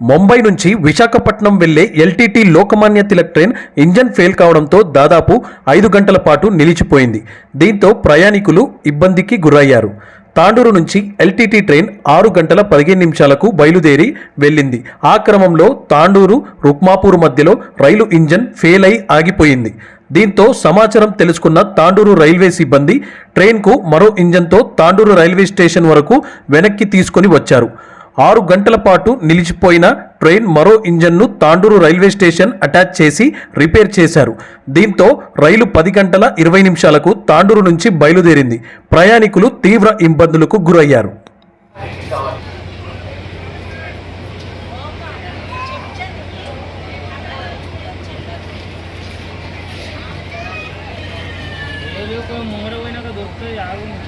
ముంబై నుంచి విశాఖపట్నం వెళ్ళే LTT Lokmanya Tilak train engine fail కావడంతో దాదాపు ఐదు గంటల పాటు నిలిచిపోయింది. దీంతో ప్రయాణికులు ఇబ్బందికి గురయ్యారు. తాండూరు నుంచి ఎల్టీటీ ట్రైన్ ఆరు గంటల పదిహేను నిమిషాలకు బయలుదేరి వెళ్ళింది. ఆ క్రమంలో తాండూరు రుక్మాపూర్ మధ్యలో రైలు ఇంజన్ ఫెయిల్ అయి ఆగిపోయింది. దీంతో సమాచారం తెలుసుకున్న తాండూరు రైల్వే సిబ్బంది ట్రైన్కు మరో ఇంజన్తో తాండూరు రైల్వే స్టేషన్ వరకు వెనక్కి తీసుకొని వచ్చారు. ఆరు గంటల పాటు నిలిచిపోయిన ట్రైన్ మరో ఇంజన్ను తాండూరు రైల్వే స్టేషన్ అటాచ్ చేసి రిపేర్ చేశారు. దీంతో రైలు పది గంటల ఇరవై నిమిషాలకు తాండూరు నుంచి బయలుదేరింది. ప్రయాణికులు తీవ్ర ఇబ్బందులకు గురయ్యారు. దొరుకుతుంది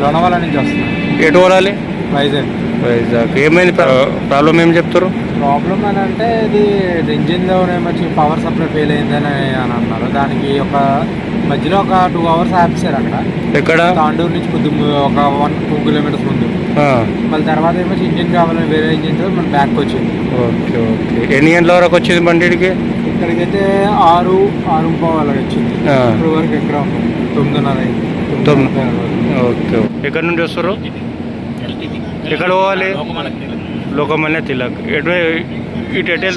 లోనవాల నుంచి వస్తున్నాం. ఎటు వరాలి వైజాగ్. వైజాగ్. ఏమైంది? ప్రా- ప్రాబ్లం ఏం చెప్తారు? ప్రాబ్లం అని అంటే ఇది ఇంజిన్లో ఏమొచ్చి పవర్ సప్లై ఫెయిల్ అయిందని అని అన్నారు. దానికి ఒక మధ్యలో ఒక టూ అవర్స్ ఆపేశారు అక్కడ. ఎక్కడ? తాండూరు నుంచి కొద్ది ఒక వన్ టూ కిలోమీటర్స్ ముందు. మళ్ళీ తర్వాత ఏమో ఇంజిన్ కావాలని వేరే ఇంజిన్తో మన బ్యాక్ వచ్చింది. Okay okay. ఎన్ని గంటల వరకు వచ్చింది బండికి ఇక్కడికైతే ఆరు ఆరు పోవాలి వచ్చింది. ఆ. ఇప్పుడు వరకు ఎక్కడ తొమ్మిదిన్నర అయింది. తొమ్మిది. ఓకే ఎక్కడి నుండి వస్తారు? ఎక్కడ పోవాలి? లోకమాన్య తిలక్.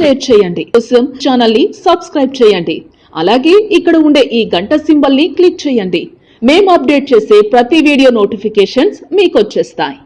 షేర్ చేయండి. కోసం ఛానల్ని సబ్స్క్రైబ్ చేయండి. అలాగే ఇక్కడ ఉండే ఈ గంట సింబల్ని క్లిక్ చేయండి. మేము అప్డేట్ చేసే ప్రతి వీడియో నోటిఫికేషన్స్ మీకు వచ్చేస్తాయి.